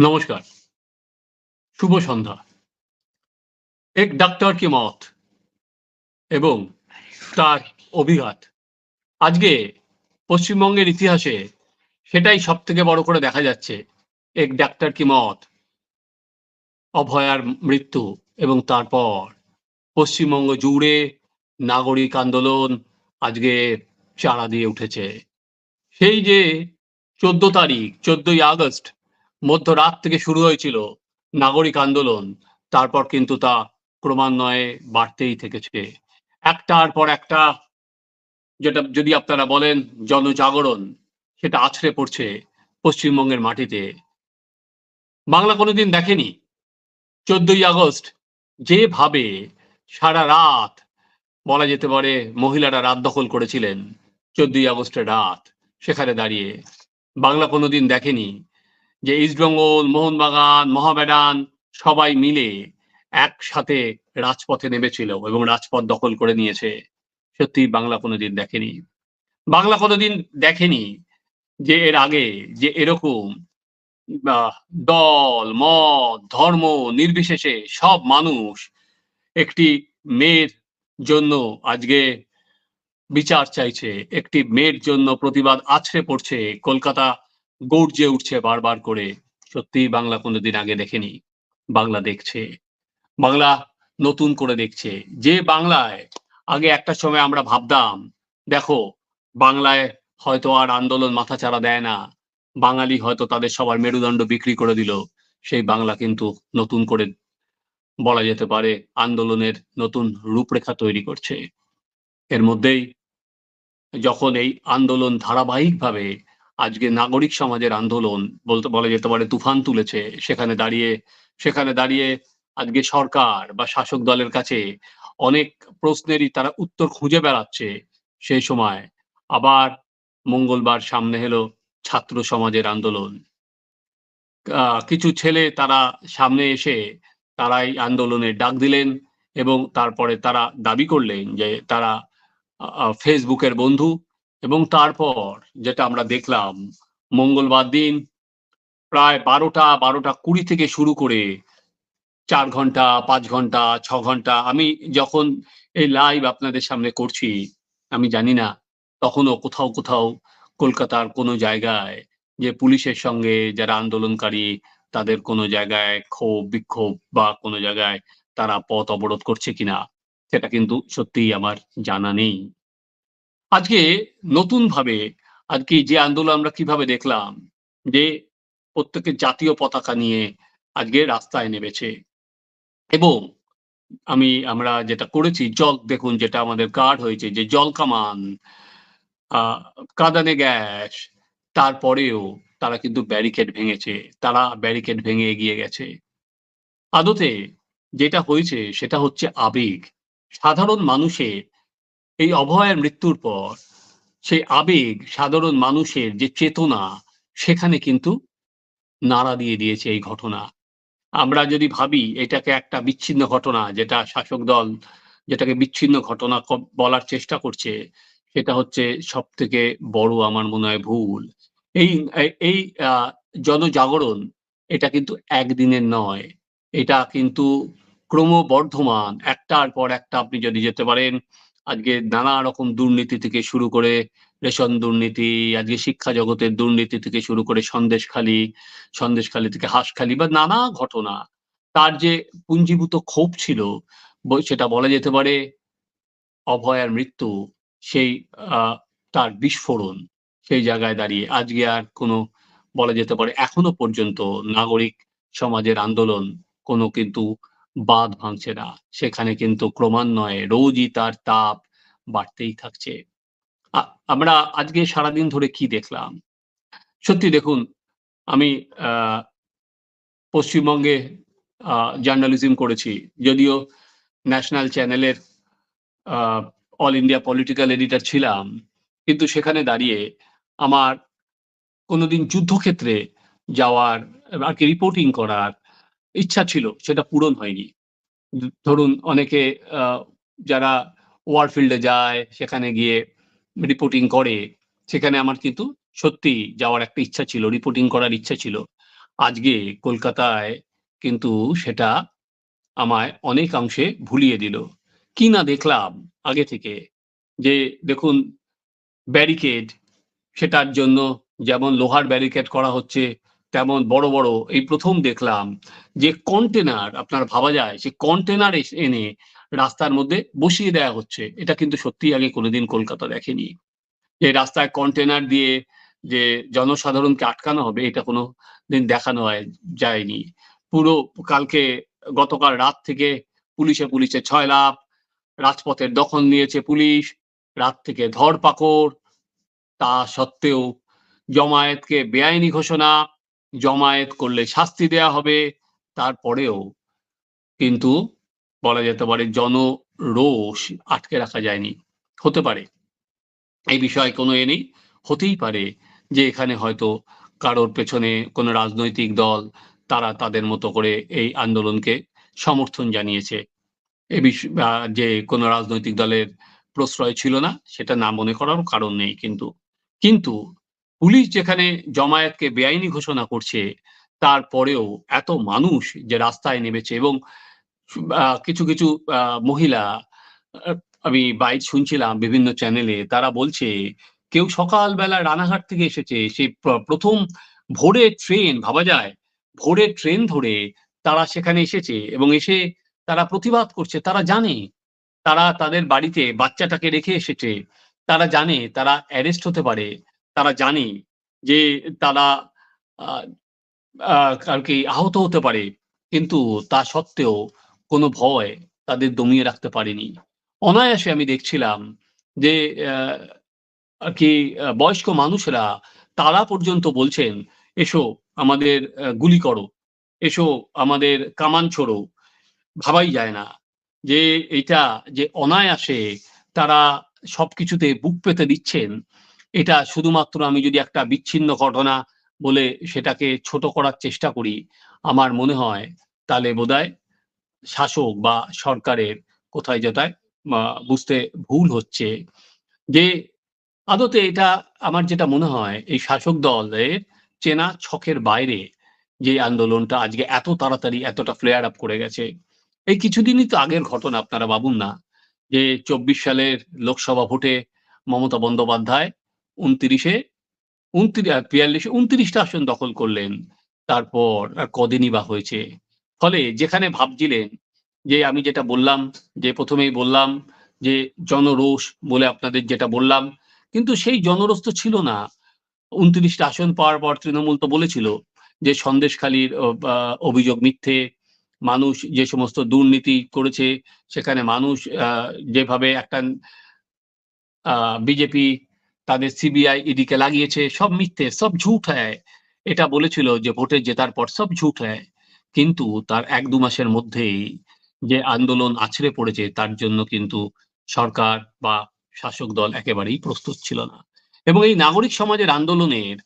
নমস্কার। শুভ সন্ধ্যা। এক ডাক্তার কি মত? এবং তার অভিঘাত। আজকে পশ্চিমবঙ্গের ইতিহাসে সেটাই সব থেকে বড় করে দেখা যাচ্ছে, এক ডাক্তার কি মত? অভয়ার মৃত্যু এবং তারপর পশ্চিমবঙ্গ জুড়ে নাগরিক আন্দোলন আজকে চারা দিয়ে উঠেছে। সেই যে চোদ্দ তারিখ, চোদ্দই আগস্ট মধ্যরাত থেকে শুরু হয়েছিল নাগরিক আন্দোলন, তারপর কিন্তু তা ক্রমান্বয়ে বাড়তেই থেকেছে। একটার পর একটা যেটা যদি আপনারা বলেন জনজাগরণ, সেটা আছড়ে পড়ছে পশ্চিমবঙ্গের মাটিতে। বাংলা কোনোদিন দেখেনি? চোদ্দই আগস্ট যেভাবে সারা রাত বলা যেতে পারে মহিলারা রাত দখল করেছিলেন, চোদ্দই আগস্টের রাত সেখানে দাঁড়িয়ে। বাংলা কোনোদিন দেখেনি যে ইস্টবেঙ্গল মোহনবাগান, মহামেডান সবাই মিলে একসাথে রাজপথে নেমেছিল এবং রাজপথ দখল করে নিয়েছে। সত্যি বাংলা কোনোদিন দেখেনি। বাংলা কোনোদিন দেখেনি যে এর আগে যে এরকম দল, মত, ধর্ম নির্বিশেষে সব মানুষ একটি মেয়ের জন্য আজকে বিচার চাইছে, একটি মেয়ের জন্য প্রতিবাদ আছড়ে পড়ছে। কলকাতা গর্জে উঠছে বারবার করে। সত্যি বাংলা কোনোদিন আগে দেখেনি। বাংলা দেখছে। বাংলা নতুন করে দেখছে। যে বাংলায় আগে একটা সময় আমরা ভাবতাম, দেখো, বাংলায় হয়তো আর আন্দোলন মাথাচাড়া দেয় না। বাঙালি হয়তো তাদের সবার মেরুদণ্ড বিক্রি করে দিল। সেই বাংলা কিন্তু নতুন করে বলা যেতে পারে আন্দোলনের নতুন রূপরেখা তৈরি করছে। এর মধ্যেই যখন এই আন্দোলন ধারাবাহিকভাবে আজকে নাগরিক সমাজের আন্দোলন বলতে বলা যেতে পারে তুফান তুলেছে, সেখানে দাঁড়িয়ে সেখানে দাঁড়িয়ে আজকে সরকার বা শাসক দলের কাছে অনেক প্রশ্নেরই তারা উত্তর খুঁজে বেড়াচ্ছে সেই সময়। আবার মঙ্গলবার সামনে এলো ছাত্র সমাজের আন্দোলন। কিছু ছেলে তারা সামনে এসে তারাই আন্দোলনের ডাক দিলেন এবং তারপরে তারা দাবি করলেন যে তারা ফেসবুকের বন্ধু এবং তারপর যেটা আমরা দেখলাম, মঙ্গলবার দিন প্রায় বারোটা বারোটা কুড়ি থেকে শুরু করে চার ঘণ্টা, পাঁচ ঘণ্টা, ছ ঘণ্টা আমি যখন এই লাইভ আপনাদের সামনে করছি, আমি জানি না তখনও কোথাও কোথাও কলকাতার কোনো জায়গায় যে পুলিশের সঙ্গে যারা আন্দোলনকারী, তাদের কোনো জায়গায় ক্ষোভ, বিক্ষোভ বা কোনো জায়গায় তারা পথ অবরোধ করছে কিনা, সেটা কিন্তু সত্যিই আমার জানা নেই। আজকে নতুন ভাবে আজকে যে আন্দোলন আমরা কীভাবে দেখলাম, যে প্রত্যেকের জাতীয় পতাকা নিয়ে আজকে রাস্তায় নেমেছে। এবং আমি, আমরা যেটা করেছি জল দেখুন যেটা আমাদের কার্ড হয়েছে, যে জল কামান কাঁদানে গ্যাস, তারপরেও তারা কিন্তু ব্যারিকেড ভেঙেছে, তারা ব্যারিকেড ভেঙে এগিয়ে গেছে। আদতে যেটা হয়েছে সেটা হচ্ছে আবেগ। সাধারণ মানুষের এই অভয়ের মৃত্যুর পর সেই আবেগ সাধারণ মানুষের যে চেতনা, সেখানে কিন্তু নাড়া দিয়ে দিয়েছে এই ঘটনা। আমরা যদি ভাবি, এটাকে একটা বিচ্ছিন্ন ঘটনা, যেটা শাসক দল যেটাকে বিচ্ছিন্ন ঘটনা বলার চেষ্টা করছে, সেটা হচ্ছে সব থেকে বড় আমার মনে হয় ভুল। এই এই জনজাগরণ এটা কিন্তু একদিনের নয়। এটা কিন্তু ক্রমবর্ধমান, একটার পর একটা আপনি যদি যেতে পারেন আজকে নানা রকম দুর্নীতি থেকে শুরু করে রেশন দুর্নীতি, আজকে শিক্ষা জগতের দুর্নীতি থেকে শুরু করে সন্দেশখালী সন্দেশখালী থেকে হাঁসখালী বা নানা ঘটনা। তার যে পুঞ্জীভূত ক্ষোভ ছিল সেটা বলা যেতে পারে অভয়ার মৃত্যু, সেই তার বিস্ফোরণ, সেই জায়গায় দাঁড়িয়ে। আজকে আর কোনো বলা যেতে পারে এখনও পর্যন্ত নাগরিক সমাজের আন্দোলন কোনো কিন্তু বাঁধ ভাঙছে না। সেখানে কিন্তু ক্রমান্বয়ে রোজই তার তাপ বাড়তেই থাকছে। আমরা আজকে সারাদিন ধরে কি দেখলাম? সত্যি দেখুন, আমি পশ্চিমবঙ্গে জার্নালিজম করেছি। যদিও ন্যাশনাল চ্যানেলের অল ইন্ডিয়া পলিটিক্যাল এডিটর ছিলাম, কিন্তু সেখানে দাঁড়িয়ে আমার কোনোদিন যুদ্ধক্ষেত্রে যাওয়ার, আর কি রিপোর্টিং করার ইচ্ছা ছিল, সেটা পূরণ হয়নি। ধরুন, অনেকে যারা ওয়ারফিল্ডে যায়, সেখানে গিয়ে রিপোর্টিং করে, সেখানে আমার কিন্তু সত্যি যাওয়ার একটা ইচ্ছা ছিল রিপোর্টিং করার ইচ্ছা ছিল। আজকে কলকাতায় কিন্তু সেটা আমায় অনেকাংশে ভুলিয়ে দিল। কি না দেখলাম আগে থেকে যে, দেখুন ব্যারিকেড সেটার জন্য যেমন লোহার ব্যারিকেড করা হচ্ছে তেমন বড় বড় এই প্রথম দেখলাম যে কন্টেনার আপনার ভাবা যায় সে কন্টেনার এনে রাস্তার মধ্যে বসিয়ে দেওয়া হচ্ছে। এটা কিন্তু সত্যি আগে কোনোদিন কলকাতা দেখেনি। যে রাস্তায় কন্টেনার দিয়ে যে জনসাধারণকে আটকানো হবে, এটা কোনো দিন দেখানো হয় যায়নি। পুরো কালকে গতকাল রাত থেকে পুলিশে পুলিশে ছয় লাভ রাজপথের দখল নিয়েছে পুলিশ, রাত থেকে ধরপাকড়। তা সত্ত্বেও জমায়েতকে বেআইনি ঘোষণা জমায়েত করলে শাস্তি দেয়া হবে। তারপরেও কিন্তু বলা যেতে পারে জনরোষ আটকে রাখা যায়নি। হতে পারে। এই বিষয়ে কোনো এ নেই। হতেই পারে যে এখানে হয়তো কারোর পেছনে কোনো রাজনৈতিক দল, তারা তাদের মতো করে এই আন্দোলনকে সমর্থন জানিয়েছে। এ যে কোনো রাজনৈতিক দলের প্রশ্রয় ছিল না, সেটা না মনে করার কারণ নেই কিন্তু। কিন্তু পুলিশ যেখানে জমায়েতকে বেআইনি ঘোষণা করছে, তারপরেও এত মানুষ যে রাস্তায় নেমেছে এবং কিছু কিছু মহিলা আমি বাইক শুনছিলাম বিভিন্ন চ্যানেলে, তারা বলছে, কেউ সকালবেলা রানাঘাট থেকে এসেছে, সেই প্রথম ভোরে ট্রেন, ভাবা যায়, ভোরে ট্রেন ধরে তারা সেখানে এসেছে এবং এসে তারা প্রতিবাদ করছে, তারা জানে, তারা তাদের বাড়িতে বাচ্চাটাকে রেখে এসেছে, তারা জানে, তারা অ্যারেস্ট হতে পারে তারা জানে যে তারা আর কি আহত হতে পারে, কিন্তু তা সত্ত্বেও কোনো ভয় তাদের দমিয়ে রাখতে পারেনি। অনায়াসে আমি দেখছিলাম যে আর কি বয়স্ক মানুষরা তারা পর্যন্ত বলছেন, এসো আমাদের গুলি করো, এসো আমাদের কামান ছোড়ো। ভাবাই যায় না যে এটা যে অনায়াসে তারা সবকিছুতে বুক পেতে দিচ্ছেন এটা শুধুমাত্র আমি যদি একটা বিচ্ছিন্ন ঘটনা বলে সেটাকে ছোট করার চেষ্টা করি, আমার মনে হয় তাহলে বোধহয় শাসক বা সরকারের কোথায় যেটায় বুঝতে ভুল হচ্ছে। যে আদতে এটা আমার যেটা মনে হয়, এই শাসক দলের চেনা ছকের বাইরে যে আন্দোলনটা আজকে এত তাড়াতাড়ি এতটা ফ্লেয়ার আপ করে গেছে, এই কিছুদিনই তো আগের ঘটনা আপনারা ভাবুন না, যে চব্বিশ সালের লোকসভা ভোটে মমতা বন্দ্যোপাধ্যায় উনত্রিশে, উনত্রিশ বিয়াল্লিশে উনত্রিশটা আসন দখল করলেন। তারপর আর কদিনই বা হয়েছে। ফলে যেখানে ভাবছিলেন যে আমি যেটা বললাম, যে প্রথমেই বললাম যে জনরোষ বলে আপনাদের যেটা বললাম, কিন্তু সেই জনরোষ তো ছিল না। উনত্রিশটা আসন পাওয়ার পর তৃণমূল তো বলেছিল যে সন্দেশখালীর অভিযোগ মিথ্যে। মানুষ যে সমস্ত দুর্নীতি করেছে, সেখানে মানুষ যেভাবে একটা বিজেপি তাদের সিবিআই ইডিকে লাগিয়েছে, সব মিথ্যে, সব ঝুট হ্যায় এটা বলেছিল যে ভোটে জেতার পর সব ঝুট হ্যায় কিন্তু তার এক দু মাসের মধ্যেই যে আন্দোলন আছড়ে পড়েছে, তার জন্য কিন্তু সরকার বা শাসক দল একেবারেই প্রস্তুত ছিল না। এবং এই নাগরিক সমাজের আন্দোলনের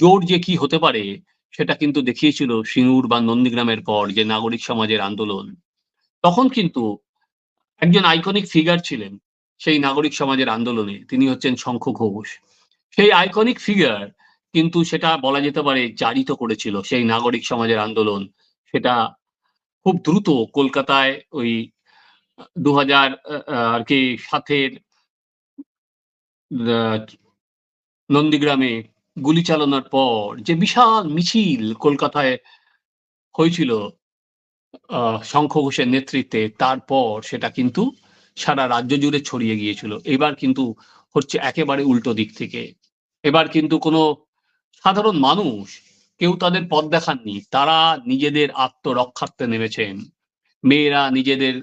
জোর যে কি হতে পারে, সেটা কিন্তু দেখিয়েছিল সিঙ্গুর বা নন্দীগ্রামের পর যে নাগরিক সমাজের আন্দোলন। তখন কিন্তু একজন আইকনিক ফিগার ছিলেন সেই নাগরিক সমাজের আন্দোলনে, তিনি হচ্ছেন শঙ্খ ঘোষ। সেই আইকনিক ফিগার কিন্তু সেটা বলা যেতে পারে জারিত করেছিল সেই নাগরিক সমাজের আন্দোলন। সেটা খুব দ্রুত কলকাতায় ওই দু হাজার আর কি সাথের নন্দীগ্রামে গুলি চালানোর পর যে বিশাল মিছিল কলকাতায় হয়েছিল শঙ্খ ঘোষের নেতৃত্বে, তারপর সেটা কিন্তু সারা রাজ্য জুড়ে ছড়িয়ে গিয়েছিল। এবার কিন্তু হচ্ছে একেবারে উল্টো দিক থেকে। এবার কিন্তু কোনো সাধারণ মানুষ কেউ তাদের পথ দেখাননি। তারা নিজেদের আত্মরক্ষার্থে নেমেছেন। মেয়েরা নিজেদের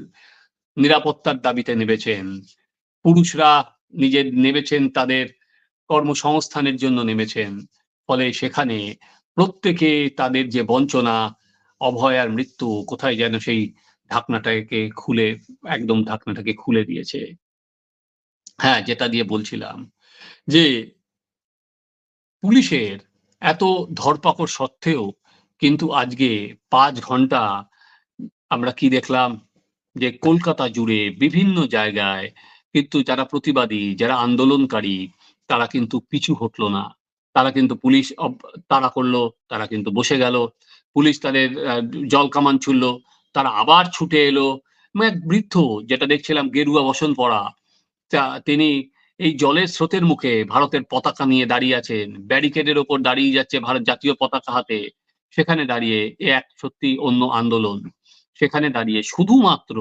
নিরাপত্তার দাবিতে নেমেছেন। পুরুষরা নিজের নেমেছেন, তাদের কর্মসংস্থানের জন্য নেমেছেন। ফলে সেখানে প্রত্যেকে তাদের যে বঞ্চনা অভয়ার মৃত্যু, কোথায় যেন সেই ঢাকনাটাকে খুলে, একদম ঢাকনাটাকে খুলে দিয়েছে। হ্যাঁ যেটা দিয়ে বলছিলাম যে, পুলিশের এত ধরপাকড় সত্ত্বেও কিন্তু আজকে পাঁচ ঘণ্টা আমরা কি দেখলাম যে, কলকাতা জুড়ে বিভিন্ন জায়গায় কিন্তু যারা প্রতিবাদী, যারা আন্দোলনকারী, তারা কিন্তু পিছু হটলো না। তারা কিন্তু পুলিশ তারা করল, তারা কিন্তু বসে গেল। পুলিশ তাদের জল কামান ছুড়লো। তারা আবার ছুটে এলো। মানে এক বৃদ্ধ যেটা দেখছিলাম গেরুয়া বসন পড়া তিনি এই জলের স্রোতের মুখে ভারতের পতাকা নিয়ে দাঁড়িয়ে আছেন। ব্যারিকেডের ওপর দাঁড়িয়ে যাচ্ছে ভারত জাতীয় পতাকা হাতে। সেখানে দাঁড়িয়ে এ এক সত্যি অন্য আন্দোলন। সেখানে দাঁড়িয়ে শুধুমাত্র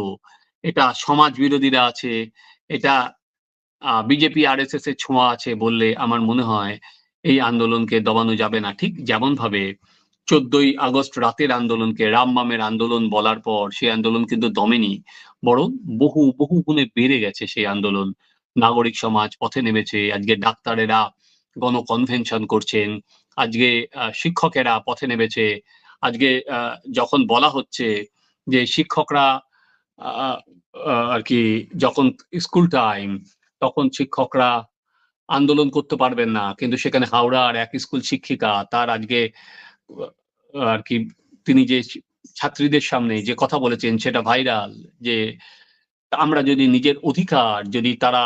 এটা সমাজ বিরোধীরা আছে, এটা বিজেপি আর এস এস এর ছোঁয়া আছে বললে আমার মনে হয় এই আন্দোলনকে দবানো যাবে না। ঠিক যেমন ভাবে চোদ্দই আগস্ট রাতের আন্দোলনকে রামবামের আন্দোলন বলার পর সেই আন্দোলন কিন্তু দমেনি, বরং বহু বহু গুণে বেড়ে গেছে সেই আন্দোলন। নাগরিক সমাজ পথে নেমেছে, আজকে ডাক্তারেরা গণ কনভেনশন করছেন, আজকে শিক্ষকেরা পথে নেমেছে, আজকে যখন বলা হচ্ছে যে শিক্ষকরা আর কি, যখন স্কুল টাইম, তখন শিক্ষকরা আন্দোলন করতে পারবেন না, কিন্তু সেখানে হাওড়ার এক স্কুল শিক্ষিকা, তার আজকে আর কি তিনি যে ছাত্রীদের সামনে যে কথা বলেছেন সেটা ভাইরাল, যে আমরা যদি নিজের অধিকার যদি তারা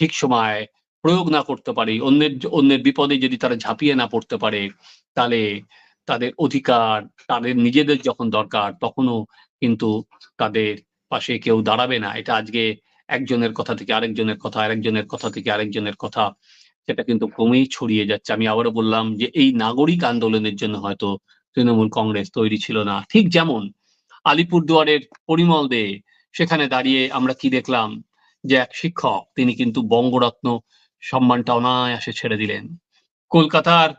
ঠিক সময় প্রয়োগ না করতে পারি, অন্যের অন্যের বিপদে যদি তারা ঝাঁপিয়ে না পড়তে পারে, তাহলে তাদের অধিকার, তাদের নিজেদের যখন দরকার, তখনও কিন্তু তাদের পাশে কেউ দাঁড়াবে না। এটা আজকে একজনের কথা থেকে আরেকজনের কথা আরেকজনের কথা থেকে আরেকজনের কথা। সেটা কিন্তু ক্রমেই ছড়িয়ে যাচ্ছে। আমি আবারও বললাম যে এই নাগরিক আন্দোলনের জন্য হয়তো তৃণমূল কংগ্রেস তৈরি ছিল না। ঠিক যেমন আলিপুরদুয়ারের পরিমল দে, সেখানে দাঁড়িয়ে আমরা কি দেখলাম? যে এক শিক্ষক, তিনি কিন্তু বঙ্গরত্ন সম্মানটা অনায়াসে ছেড়ে দিলেন। কলকাতার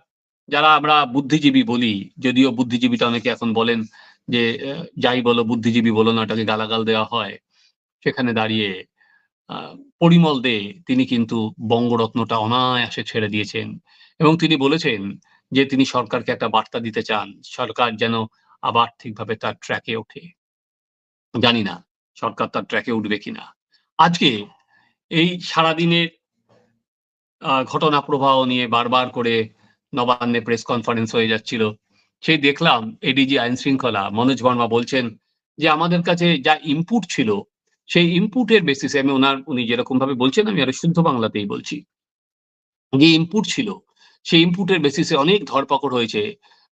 যারা আমরা বুদ্ধিজীবী বলি, যদিও বুদ্ধিজীবীটা অনেকে এখন বলেন যে যাই বলো, বুদ্ধিজীবী বলো না, ওটাকে গালাগাল দেওয়া হয়। সেখানে দাঁড়িয়ে পরিমল দে, তিনি কিন্তু বঙ্গরত্নটা অনায়াসে ছেড়ে দিয়েছেন। এবং তিনি বলেছেন যে, তিনি সরকারকে একটা বার্তা দিতে চান, সরকার যেন আবার ঠিকভাবে তার ট্র্যাকে ওঠে। জানি না, সরকার তার ট্র্যাকে উঠবে কিনা। আজকে এই সারাদিনের ঘটনা প্রবাহ নিয়ে বারবার করে নবান্নে প্রেস কনফারেন্স হয়ে যাচ্ছিল, সেই দেখলাম এডিজি আইন শৃঙ্খলা মনোজ বর্মা বলছেন যে, আমাদের কাছে যা ইনপুট ছিল সেই ইনপুটের বেসিসে আমি ওনার, উনি যেরকম ভাবে বলছেন, আমি আরও শুদ্ধ বাংলাতেই বলছি। যে ইনপুট ছিল, সেই ইনপুটের বেসিসে অনেক ধরপাকড় হয়েছে।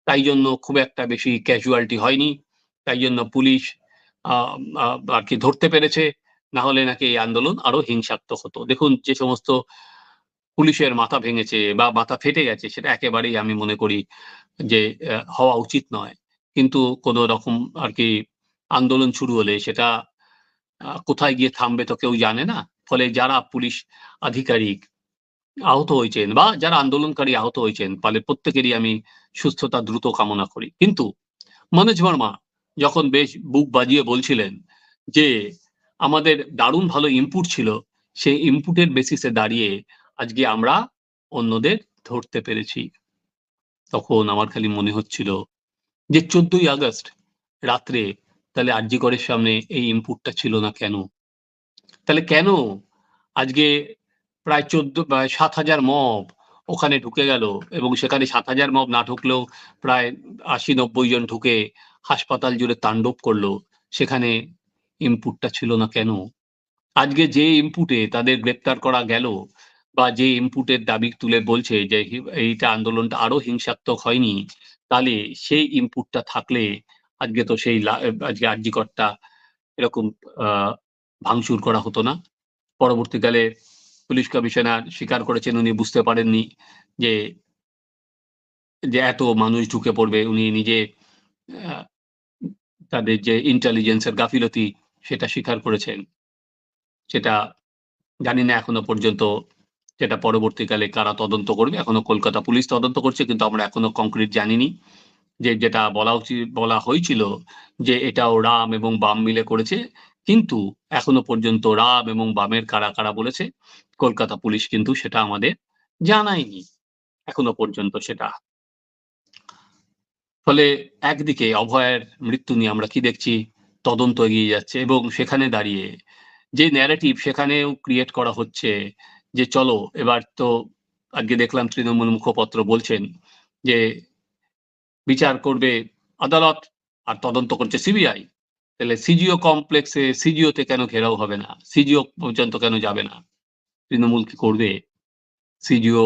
তাই জন্য খুব একটা বেশি ক্যাজুয়ালিটি হয়নি। তাই জন্য পুলিশ আর কি ধরতে পেরেছে। না হলে নাকি এই আন্দোলন আরও হিংসাত্মক হতো। দেখুন, যে সমস্ত পুলিশের মাথা ভেঙেছে বা মাথা ফেটে গেছে, সেটা একেবারেই আমি মনে করি যে হওয়া উচিত নয়। কিন্তু কোনো রকম আর কি আন্দোলন শুরু হলে সেটা কোথায় গিয়ে থামবে তো কেউ জানে না। ফলে যারা পুলিশ আধিকারিক আহত হয়েছেন বা যারা আন্দোলনকারী আহত হয়েছেন ফলে প্রত্যেকেরই আমি সুস্থতা দ্রুত কামনা করি। কিন্তু মনোজ বর্মা যখন বেশ বুক বাজিয়ে বলছিলেন যে, আমাদের দারুণ ভালো ইনপুট ছিল, সেই ইনপুটের বেসিসে দাঁড়িয়ে আজকে আমরা অন্যদের ধরতে পেরেছি। তখন আমার খালি মনে হচ্ছিল যে, চোদ্দই আগস্ট রাত্রে তাহলে আরজিকরের সামনে এই ইনপুটটা ছিল না কেন? তাহলে কেন? আজকে প্রায় চোদ্দ সাত হাজার মব ওখানে ঢুকে গেল এবং সেখানে সাত হাজার মব না ঢুকলেও প্রায় আশি, নব্বই জন ঢুকে হাসপাতাল জুড়ে তাণ্ডব করল, সেখানে ইনপুটটা ছিল না কেন? আজকে যে ইনপুটে তাদের গ্রেপ্তার করা গেল বা যে ইনপুটের দাবি তুলে বলছে যে এইটা আন্দোলনটা আরও হিংসাত্মক হয়নি, তাহলে সেই ইনপুটটা থাকলে আজকে তো সেই আজকে আর্যিকরটা এরকম ভাঙচুর করা হতো না। পরবর্তীকালে পুলিশ কমিশনার স্বীকার করেছেন, উনি বুঝতে পারেননি যে যে এত মানুষ ঢুকে পড়বে। উনি নিজে তাদের যে ইন্টেলিজেন্সের গাফিলতি, সেটা স্বীকার করেছেন। সেটা জানি না এখনও পর্যন্ত সেটা পরবর্তীকালে কারা তদন্ত করবে। এখনও কলকাতা পুলিশ তদন্ত করছে, কিন্তু আমরা এখনও কংক্রিট জানিনি। যে যেটা বলা উচিত বলা হয়েছিল যে এটাও রাম এবং বাম মিলে করেছে, কিন্তু এখনও পর্যন্ত রাম এবং বামের কারা কারা বলেছে, কলকাতা পুলিশ কিন্তু সেটা আমাদের জানায়নি, এখনও পর্যন্ত সেটা। ফলে একদিকে অভয়ের মৃত্যু নিয়ে আমরা কি দেখছি, তদন্ত এগিয়ে যাচ্ছে এবং সেখানে দাঁড়িয়ে যে ন্যারেটিভ সেখানেও ক্রিয়েট করা হচ্ছে যে চলো, এবার তো আজকে দেখলাম তৃণমূল মুখপত্র বলছেন যে বিচার করবে আদালত আর তদন্ত করছে সিবিআই। তাহলে সিজিও কমপ্লেক্সে সিজিওতে কেন ঘেরাও হবে না? সিজিও পর্যন্ত কেন যাবে না? তৃণমূল কি করবে? সিজিও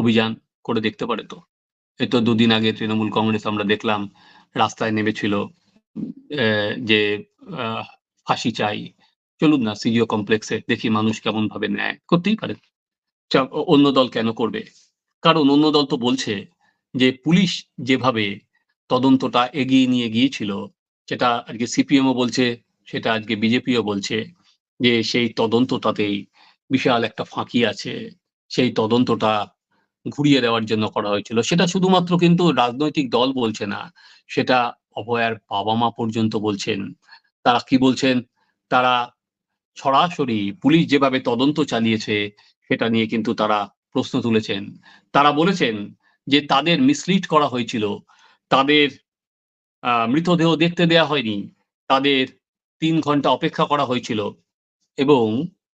অভিযান করে দেখতে পারে তো। এই তো দুদিন আগে তৃণমূল কংগ্রেস আমরা দেখলাম, রাস্তায় নেমেছিল যে ফাঁসি চাই। চলুন না, সিজিও কমপ্লেক্সে দেখি মানুষ কেমন ভাবে নেয় করতেই পারে। অন্য দল কেন করবে? কারণ অন্য দল তো বলছে যে পুলিশ যেভাবে তদন্তটা এগিয়ে নিয়ে গিয়েছিল, সেটা আজকে সিপিএমও বলছে, সেটা আজকে বিজেপিও বলছে যে সেই তদন্তটাতেই বিশাল একটা ফাঁকি আছে। সেই তদন্তটা ঘুরিয়ে দেওয়ার জন্য করা হয়েছিল। সেটা শুধুমাত্র কিন্তু রাজনৈতিক দল বলছে না, সেটা অভয়ার বাবা মা পর্যন্ত বলছেন। তারা কি বলছেন? তারা সরাসরি পুলিশ যেভাবে তদন্ত চালিয়েছে, সেটা নিয়ে কিন্তু তারা প্রশ্ন তুলেছেন। তারা বলেছেন যে তাদের মিসলিড করা হয়েছিল, তাদের মৃতদেহ দেখতে দেয়া হয়নি, তাদের তিন ঘণ্টা অপেক্ষা করা হয়েছিল এবং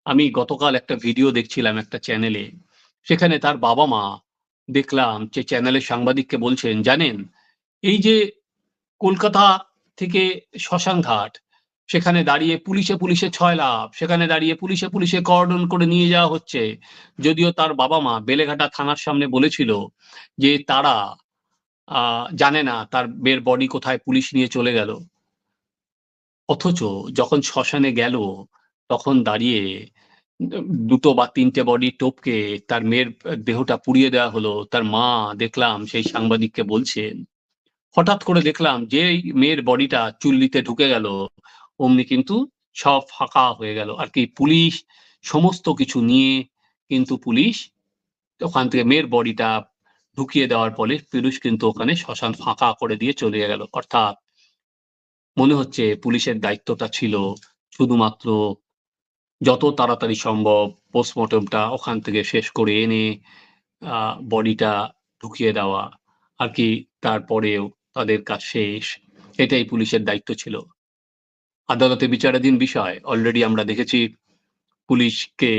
আমি গতকাল একটা ভিডিও দেখছিলাম একটা চ্যানেলে সেখানে তার বাবা মা দেখলাম যে চ্যানেলের সাংবাদিককে বলছেন, জানেন, এই যে কলকাতা থেকে শ্মশানঘাট সেখানে দাঁড়িয়ে পুলিশে পুলিশে ছয় লাভ সেখানে দাঁড়িয়ে পুলিশে পুলিশে কর্ডন করে নিয়ে যাওয়া হচ্ছে। যদিও তার বাবা মা বেলেঘাটা থানার সামনে বলেছিল যে তারা জানে না তার বের বডি কোথায় পুলিশ নিয়ে চলে গেল। অথচ যখন শ্মশানে গেল, তখন দাঁড়িয়ে দুটো বা তিনটে বডি টপকে তার মেয়ের দেহটা পুড়িয়ে দেওয়া হলো। তার মা দেখলাম, সেই সাংবাদিককে বলছেন, হঠাৎ করে দেখলাম যে মেয়ের বডিটা চুল্লিতে ঢুকে গেল। অমনি কিন্তু সব ফাঁকা হয়ে গেল। আর কি, পুলিশ সমস্ত কিছু নিয়ে কিন্তু পুলিশ ওখান থেকে মেয়ের বডিটা ঢুকিয়ে দেওয়ার ফলে পুলিশ কিন্তু ওখানে শ্মশান ফাঁকা করে দিয়ে চলে গেল। অর্থাৎ মনে হচ্ছে পুলিশের দায়িত্বটা ছিল শুধুমাত্র যত তাড়াতাড়ি সম্ভব পোস্টমর্টমটা ওখান থেকে শেষ করে এনে বডিটা ঢুকিয়ে দেওয়া। আর কি, তারপরেও তাদের কাজ শেষ। এটাই পুলিশের দায়িত্ব ছিল। আদালতে বিচারাধীন বিষয়। অলরেডি আমরা দেখেছি পুলিশকে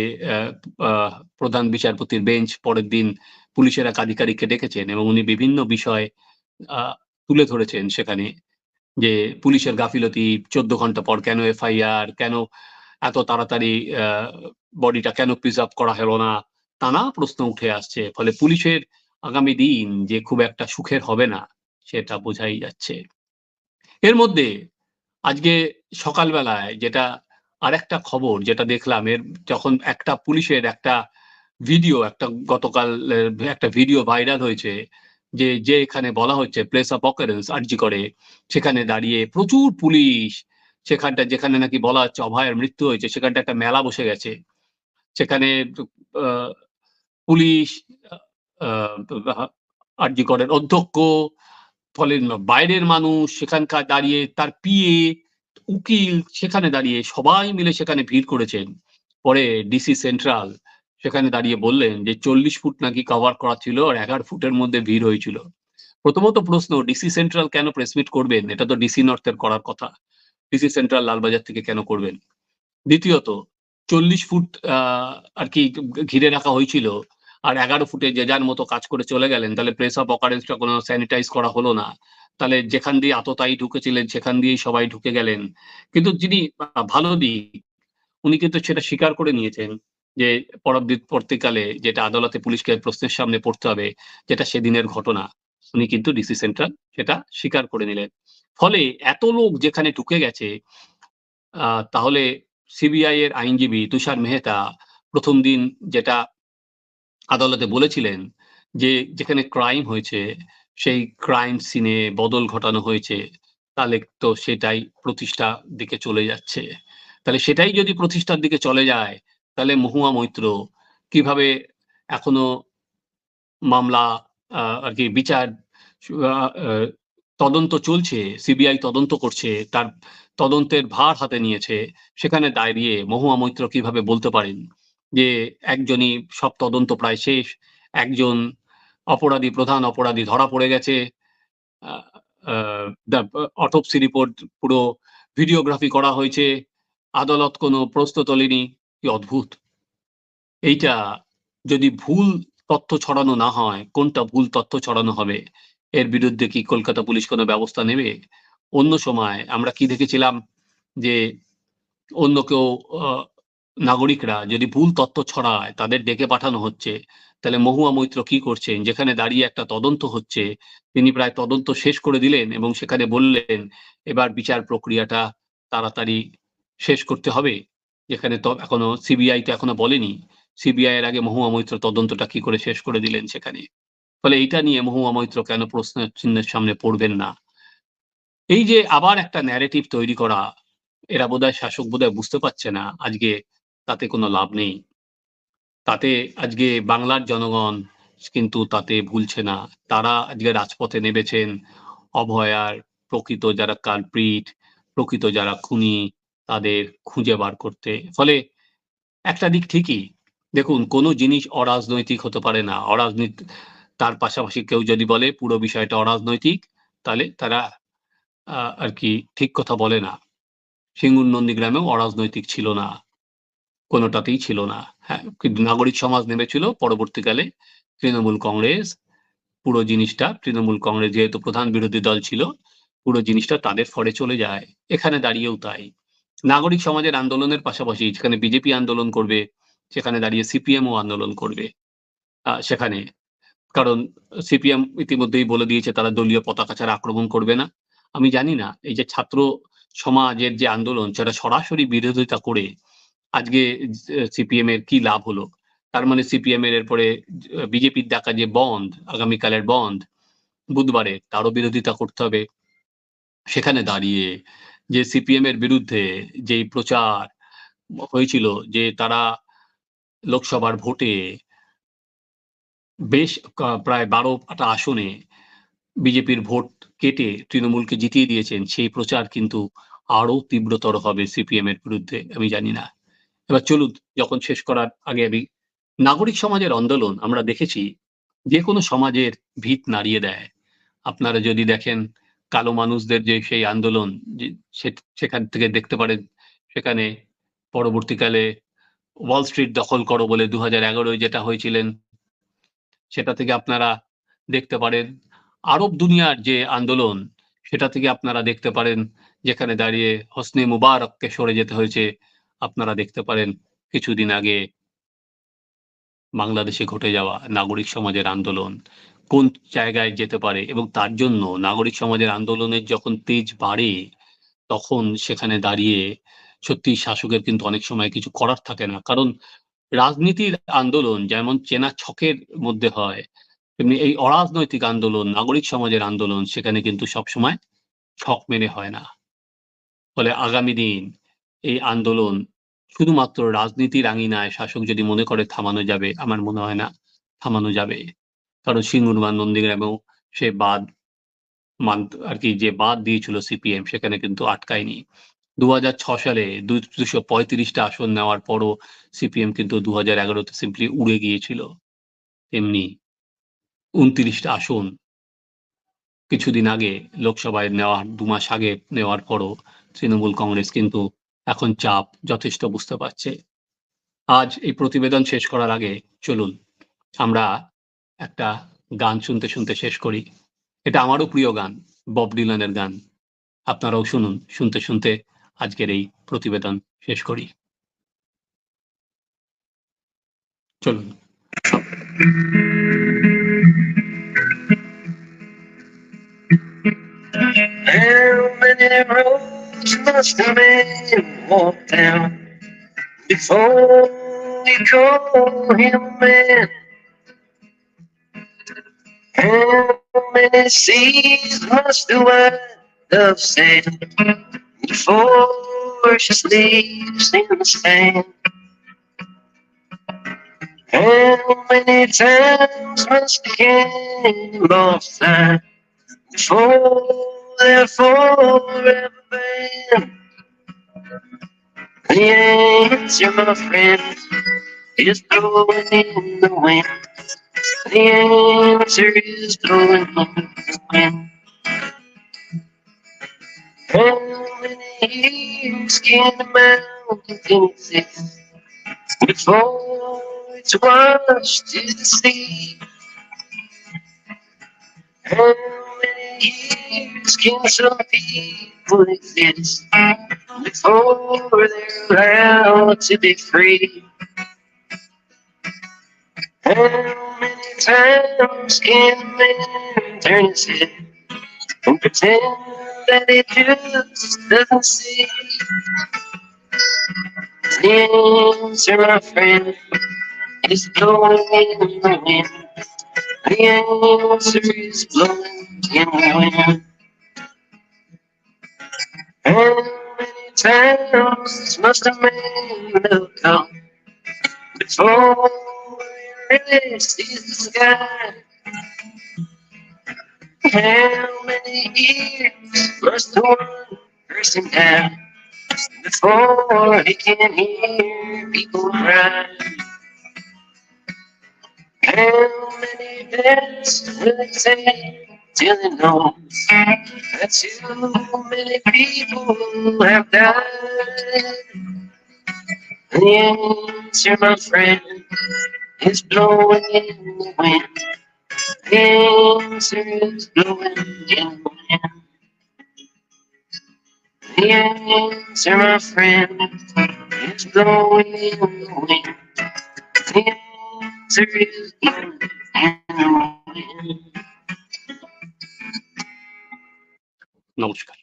প্রধান বিচারপতির বেঞ্চ পরের দিন পুলিশের এক আধিকারিককে ডেকেছেন এবং উনি বিভিন্ন বিষয় তুলে ধরেছেন সেখানে যে পুলিশের গাফিলতি চোদ্দ ঘণ্টা পর কেন এফআইআর, কেন এত তাড়াতাড়ি বডিটা কেন প্রিজার্ভ করা হলো না? নানা প্রশ্ন উঠে আসছে। ফলে পুলিশের আগামী দিন যে খুব একটা সুখের হবে না, সেটা বোঝাই যাচ্ছে। এর মধ্যে আজকে সকালবেলায় যেটা আরেকটা খবর যেটা দেখলাম, এর যখন একটা পুলিশের একটা ভিডিও, একটা গতকাল একটা ভিডিও ভাইরাল হয়েছে যে যে এখানে বলা হচ্ছে প্লেস অফ অকারেন্স আর্জি করে, সেখানে দাঁড়িয়ে প্রচুর পুলিশ, সেখানটা, যেখানে নাকি বলা হচ্ছে অভয়ের মৃত্যু হয়েছে, সেখানটা একটা মেলা বসে গেছে। সেখানে পুলিশ আর্জি করেন অধ্যক্ষ ফলে বাইরের মানুষ সেখানকার দাঁড়িয়ে, তার পিএ, উকিল সেখানে দাঁড়িয়ে, সবাই মিলে সেখানে ভিড় করেছেন। পরে ডিসি সেন্ট্রাল সেখানে দাঁড়িয়ে বললেন যে, চল্লিশ ফুট নাকি কভার করা ছিল আর এগারো ফুটের মধ্যে ভিড় হয়েছিল। প্রথমত প্রশ্ন, ডিসি সেন্ট্রাল কেন প্রেসমিট করবেন? এটা তো ডিসি নর্থের করার কথা। ডিসি সেন্ট্রাল লালবাজার থেকে কেন করবেন? দ্বিতীয়ত, চল্লিশ ফুট আর কি ঘিরে রাখা হয়েছিল। আর এগারো ফুটে যে যার মতো কাজ করে চলে গেলেন, তাহলে প্রেস অফ অকারেন্সটা কোনো স্যানিটাইজ করা হলো না। তাহলে যেখান দিয়ে আততায়ী ঢুকেছিলেন, সেখান দিয়েই সবাই ঢুকে গেলেন। কিন্তু যিনি ভালো দিক, উনি কিন্তু সেটা স্বীকার করে নিয়েছেন যে পরবর্তী- পরবর্তীকালে যেটা আদালতে পুলিশকে প্রশ্নের সামনে পড়তে হবে, যেটা সেদিনের ঘটনা, উনি কিন্তু ডিসি সেন্ট্রাল সেটা স্বীকার করে নিলেন। ফলে এত লোক যেখানে ঢুকে গেছে তাহলে সিবিআই এর আইনজীবী তুষার মেহতা প্রথম দিন যেটা আদালতে বলেছিলেন যে, যেখানে ক্রাইম হয়েছে, সেই ক্রাইম সিনে বদল ঘটানো হয়েছে, তাহলে তো সেটাই প্রতিষ্ঠা দিকে চলে যাচ্ছে। তাহলে সেটাই যদি প্রতিষ্ঠার দিকে চলে যায়, তাহলে মহুয়া মৈত্র কীভাবে এখনও মামলা আর কি বিচার তদন্ত চলছে সিবিআই তদন্ত করছে, তার তদন্তের ভার হাতে নিয়েছে, সেখানে দাঁড়িয়ে মহুয়া মৈত্র কীভাবে বলতে পারেন? যে একজনই সব তদন্ত প্রায় শেষ, একজন অপরাধী প্রধান অপরাধী ধরা পড়ে গেছে অটোপসি রিপোর্ট পুরো ভিডিওগ্রাফি করা হয়েছে, আদালত কোনো প্রশ্ন তোলেনি, কি অদ্ভুত। এইটা যদি ভুল তথ্য ছড়ানো না হয়, কোনটা ভুল তথ্য ছড়ানো হবে, এর বিরুদ্ধে কি কলকাতা পুলিশ কোনো ব্যবস্থা নেবে? অন্য সময় আমরা কি দেখেছিলাম যে অন্য কেউ নাগরিকরা যদি ভুল তথ্য ছড়ায়, তাদের ডেকে পাঠানো হচ্ছে। তাহলে মহুয়া মৈত্র কি করছেন? যেখানে দাঁড়িয়ে একটা তদন্ত হচ্ছে। তিনি প্রায় তদন্ত শেষ করে দিলেন এবং সেখানে বললেন, এবার বিচার প্রক্রিয়াটা তাড়াতাড়ি শেষ করতে হবে। যেখানে তো এখনও সিবিআই তো এখনও বলেনি। সিবিআই এর আগে মহুয়া মৈত্র তদন্তটা কি করে শেষ করে দিলেন সেখানে? ফলে এইটা নিয়ে মহুয়া মৈত্র কেন প্রশ্ন চিহ্নের সামনে পড়বেন না? এই যে আবার একটা ন্যারেটিভ তৈরি করা, এরা বোধহয় শাসক বোধহয় বুঝতে পারছে না। আজকে তাতে কোনো লাভ নেই। তাতে আজকে বাংলার জনগণ কিন্তু তাতে ভুলছে না। তারা আজকে রাজপথে নেমেছেন। অভয়ার প্রকৃত যারা কালপ্রিট, প্রকৃত যারা খুনি, তাদের খুঁজে বার করতে। ফলে একটা দিক ঠিকই। দেখুন, কোনো জিনিস অরাজনৈতিক হতে পারে না। অরাজনৈতিক তার পাশাপাশি কেউ যদি বলে পুরো বিষয়টা অরাজনৈতিক, তাহলে তারা আর কি ঠিক কথা বলে না। সিঙ্গুর নন্দীগ্রামেও অরাজনৈতিক ছিল না। কোনোটাতেই ছিল না। হ্যাঁ নাগরিক সমাজ নেমেছিল পরবর্তীকালে। তৃণমূল কংগ্রেস, পুরো জিনিসটা, তৃণমূল কংগ্রেস যেহেতু প্রধান বিরোধী দল ছিল, পুরো জিনিসটা তাদের ফরে চলে যায়। এখানে দাঁড়িয়েও তাই। নাগরিক সমাজের আন্দোলনের পাশাপাশি যেখানে বিজেপি আন্দোলন করবে, সেখানে দাঁড়িয়ে সিপিএমও আন্দোলন করবে। সেখানে। কারণ সিপিএম ইতিমধ্যেই বলে দিয়েছে তারা দলীয় পতাকা ছাড়া আক্রমণ করবে না। আমি জানি না, এই যে ছাত্র সমাজের যে আন্দোলন, সেটা সরাসরি বিরোধিতা করে আজকে সিপিএম এর কি লাভ হলো? তার মানে সিপিএম এর এরপরে বিজেপির ডাকা যে বন্ধ, আগামীকালের বন্ধ, বুধবারে তারও বিরোধিতা করতে হবে। সেখানে দাঁড়িয়ে যে সিপিএম এর বিরুদ্ধে যেই প্রচার হয়েছিল যে তারা লোকসভার ভোটে বেশ প্রায় বারোটা আসনে বিজেপির ভোট কেটে তৃণমূলকে জিতিয়ে দিয়েছেন, সেই প্রচার কিন্তু আরও তীব্রতর হবে সিপিএম এর বিরুদ্ধে, আমি জানি না। এবার চলুন, যখন শেষ করার আগে আমি নাগরিক সমাজের আন্দোলন আমরা দেখেছি, যে কোনো সমাজের ভিত নাড়িয়ে দেয়। আপনারা যদি দেখেন, কালো মানুষদের যে সেই আন্দোলন সেখান থেকে দেখতে পারেন, সেখানে পরবর্তীকালে ওয়াল স্ট্রিট দখল করো বলে দু হাজার এগারোয় যেটা হয়েছিলেন, সেটা থেকে আপনারা দেখতে পারেন, আরব দুনিয়ার যে আন্দোলন, সেটা থেকে আপনারা দেখতে পারেন, যেখানে দাঁড়িয়ে হসনে মুবারককে সরে যেতে হয়েছে। আপনারা দেখতে পারেন, কিছুদিন আগে বাংলাদেশে ঘটে যাওয়া নাগরিক সমাজের আন্দোলন কোন জায়গায় যেতে পারে এবং তার জন্য নাগরিক সমাজের আন্দোলনের যখন তেজ বাড়ে, তখন সেখানে দাঁড়িয়ে সত্যি শাসকের কিন্তু অনেক সময় কিছু করার থাকে না। কারণ রাজনীতির আন্দোলন যেমন চেনা ছকের মধ্যে হয়, তেমনি এই অরাজনৈতিক আন্দোলন, নাগরিক সমাজের আন্দোলন সেখানে কিন্তু সবসময় ছক মেনে হয় না। ফলে আগামী দিন এই আন্দোলন শুধুমাত্র রাজনীতির আঙিনায় শাসক যদি মনে করে থামানো যাবে, আমার মনে হয় না থামানো যাবে। কারণ সিঙ্গুরমান নন্দীগ্রামেও সে বাদ মান আর কি, যে বাদ দিয়েছিল সিপিএম, সেখানে কিন্তু আটকায়নি। দু সালে দুশো পঁয়ত্রিশটা আসন নেওয়ার পরও সিপিএম কিন্তু দু হাজার এগারোতে সিম্পলি উড়ে গিয়েছিল। তেমনি উনত্রিশটা আসন কিছুদিন আগে লোকসভায় নেওয়ার দু মাস আগে নেওয়ার পরও তৃণমূল কংগ্রেস কিন্তু এখন চাপ যথেষ্ট বুঝতে পারছে। আজ এই প্রতিবেদন শেষ করার আগে চলুন, আমরা একটা গান শুনতে শুনতে শেষ করি। এটা আমারও প্রিয় গান, বব ডিলানের গান। আপনারাও শুনুন, শুনতে শুনতে আজকের এই প্রতিবেদন শেষ করি। চলুন। How many roads must a man walk down before we call him man? How many seas must the white dove sail before she sleeps in the sand? How many times must the cannonballs fly before they're forever banned? The answer, my friend, is blowing in the wind. The answer is blowing in the wind. How many years can a mountain exist before it's washed to the sea? How can some people exist before they're allowed to be free? How many times can man turn his head and pretend that he just doesn't see? The answer, my friend, is blowing in the wind. The answer is blowing. How many times must a man have come before he really sees the sky? How many years must one person down before he can hear people cry? How many deaths will it take till he knows that too many people have died? The answer, my friend, is blowing in the wind. The answer is blowing in the wind. The answer, my friend, is blowing in the wind. The answer is blowing in the wind. নমস্কার